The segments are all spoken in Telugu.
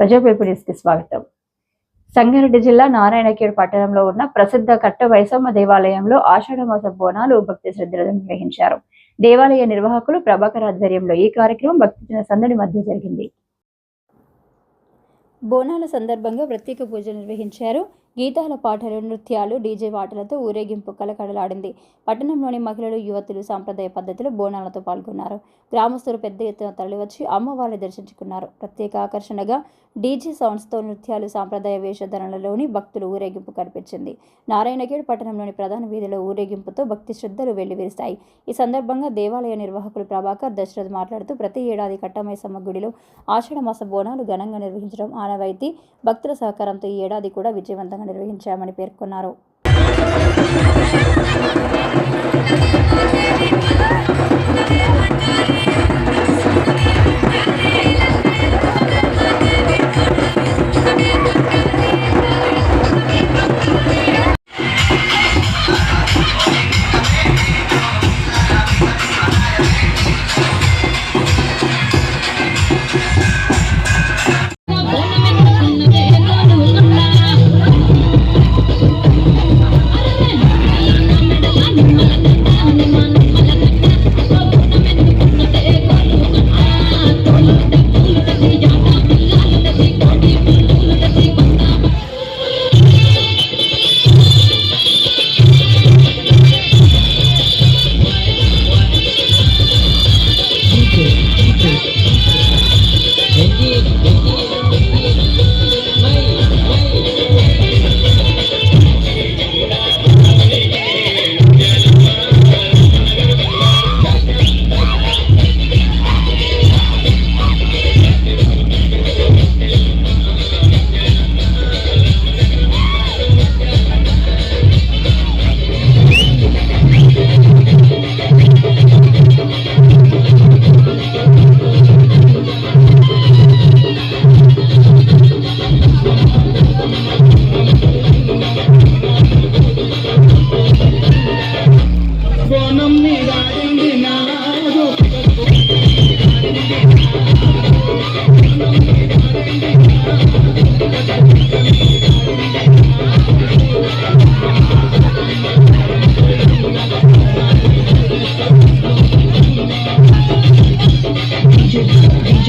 ప్రజాపేపుడిస్కి స్వాగతం. సంగారెడ్డి జిల్లా నారాయణఖేడ్ పట్టణంలో ఉన్న ప్రసిద్ధ కట్ట వైసమ్మ దేవాలయంలో ఆషాఢమాస బోనాలు భక్తి శ్రద్ధలను నిర్వహించారు. దేవాలయ నిర్వాహకులు ప్రభాకర్ ఆధ్వర్యంలో ఈ కార్యక్రమం భక్తిజన సందడి మధ్య జరిగింది. బోనాల సందర్భంగా ప్రత్యేక పూజలు నిర్వహించారు. గీతాల పాటలు నృత్యాలు డీజే పాటలతో ఊరేగింపు కలకడలాడింది పట్టణంలోని మహిళలు యువతులు సాంప్రదాయ పద్ధతిలో బోనాలతో పాల్గొన్నారు. గ్రామస్తులు పెద్ద ఎత్తున తరలివచ్చి అమ్మవారిని దర్శించుకున్నారు. ప్రత్యేక ఆకర్షణగా డీజే సౌండ్స్తో నృత్యాలు సాంప్రదాయ వేషధరణలోని భక్తులు ఊరేగింపు కనిపించింది. నారాయణగేడ్ పట్టణంలోని ప్రధాన వీధిలో ఊరేగింపుతో భక్తి శ్రద్ధలు వెల్లివిరిస్తాయి ఈ సందర్భంగా దేవాలయ నిర్వాహకులు ప్రభాకర్ దశరథ్ మాట్లాడుతూ ప్రతి ఏడాది కట్టమైసమ్మ గుడిలో ఆషాఢమాస బోనాలు ఘనంగా నిర్వహించడం ఆనవాయితీ. భక్తుల సహకారంతో ఈ ఏడాది కూడా విజయవంతంగా నిర్వహించామని పేర్కొన్నారు.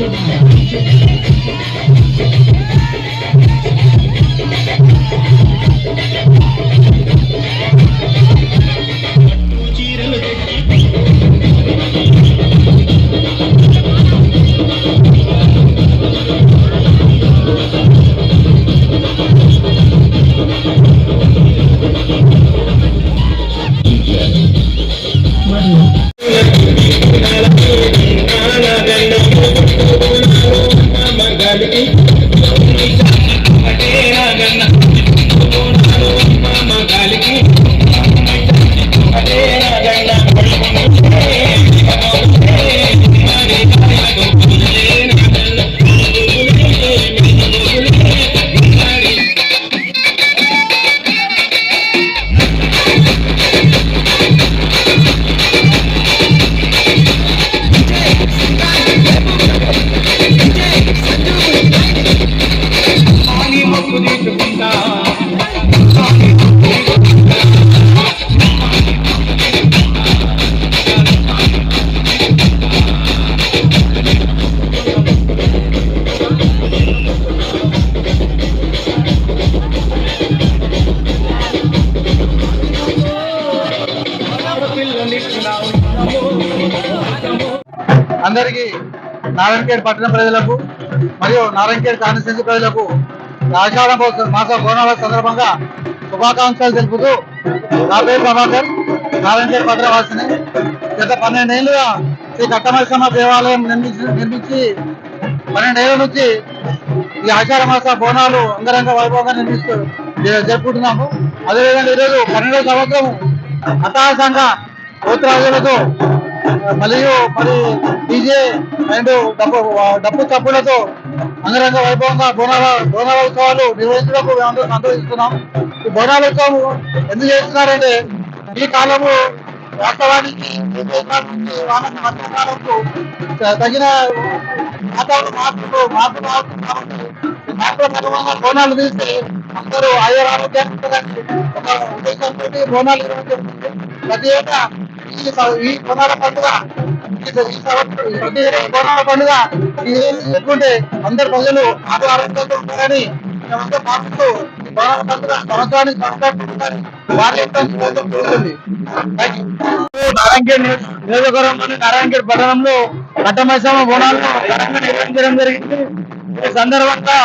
Keep it, keep it, keep it, keep it. అందరికీ నారాయణఖేడ్ పట్టణ ప్రజలకు మరియు నారాయణఖేడ్ కాన్స్టిట్యూన్సీ ప్రజలకు ఈ మాస- బోనాల సందర్భంగా శుభాకాంక్షలు తెలుపుతూ నా పేరు ప్రభాకర్ నారాయణఖేడ్ పట్టణ గత పన్నెండేళ్ళుగా శ్రీ కట్టమరిసమ్మ దేవాలయం నిర్మించి నిర్మించి పన్నెండేళ్ళ నుంచి ఈ ఆషాఢ మాస బోనాలు అంగరంగ వైభవంగా నిర్మిస్తూ జరుపుకుంటున్నాము. అదేవిధంగా ఈరోజు పన్నెండో సంవత్సరం అట్టహాసంగా గోత్రాజులతో మరియు మరి డీజే అండ్ డబ్బు డబ్బు తప్పులతో అంగరంగ వైభవంగా బోనాల బోనాల ఉత్సవాలు నిర్వహించడం మేము అందరూ అనుభవిస్తున్నాం ఈ బోనాల ఉత్సవం ఎందుకు చేస్తున్నారంటే ఈ కాలము వాస్తవానికి కాలంకు తగిన వాతావరణ మార్పులు మార్పు కాబట్టి దాంట్లో భాగంగా బోనాలు తీసి అందరూ ఆయుర ఆరోగ్యాన్ని ఒక ఉద్దేశంతో బోనాలు ఇవ్వడం ప్రతి ఏటా ఈ బోనాల పండుగ ఈ సంవత్సరం ప్రతి బోనాల పండుగ ఈ అందరు ప్రజలు ఆరు ఆరోగ్యంతో ఉంటారని మేమంతా భావిస్తూ బోనాల పండుగ సంవత్సరానికి సంవత్సరానికి వారి యొక్క నియోజకవర్గంలోని పట్టణంలో కట్టమైసమ్మ బోనాలను ఘనంగా నిర్వహించడం జరిగింది ఈ సందర్భంగా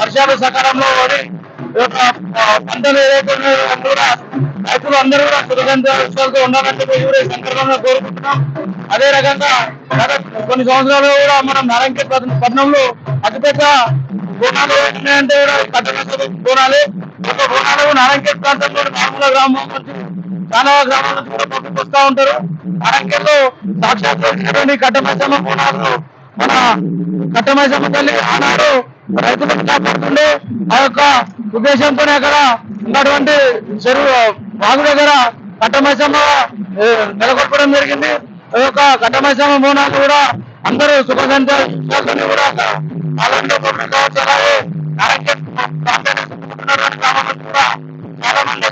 వర్షాలు సకాలంలో పడి పంటలు ఏదైతే కూడా రైతులు అందరూ కూడా సురక్షితంతో ఉండాలని చెప్పి ఈ సందర్భంగా కోరుకుంటున్నాం అదే రకంగా గత కొన్ని సంవత్సరాలు కూడా మనం నారాయణగేడ్ పట్టణంలో అతిపెద్ద బోనాలు ఉన్నాయంటే కూడా ఈ బోనాలు ఒక బోనాలు నారాయణగేడ్ ప్రాంతంలో నార్మల గ్రామం నుంచి చాలా గ్రామాల నుంచి కూడా పక్కకు ఉంటారు అరంకెల్లో సాక్షాత్ వచ్చినటువంటి బోనాలు మన కట్టమైసమ్మ తల్లి ఆనాడు రైతులను కాపాడుతుండే ఆ యొక్క ఉద్దేశంతో అక్కడ ఉన్నటువంటి చెరువు వాగు దగ్గర కట్టమైసమ్మ నెలకొట్టడం జరిగింది. ఆ యొక్క కట్టమైసమ్మ మూనాలు కూడా అందరూ సుఖ సంతోషాలతోనే కూడా కాలంలో కొన్ని సంవత్సరాలు కూడా చాలా మంది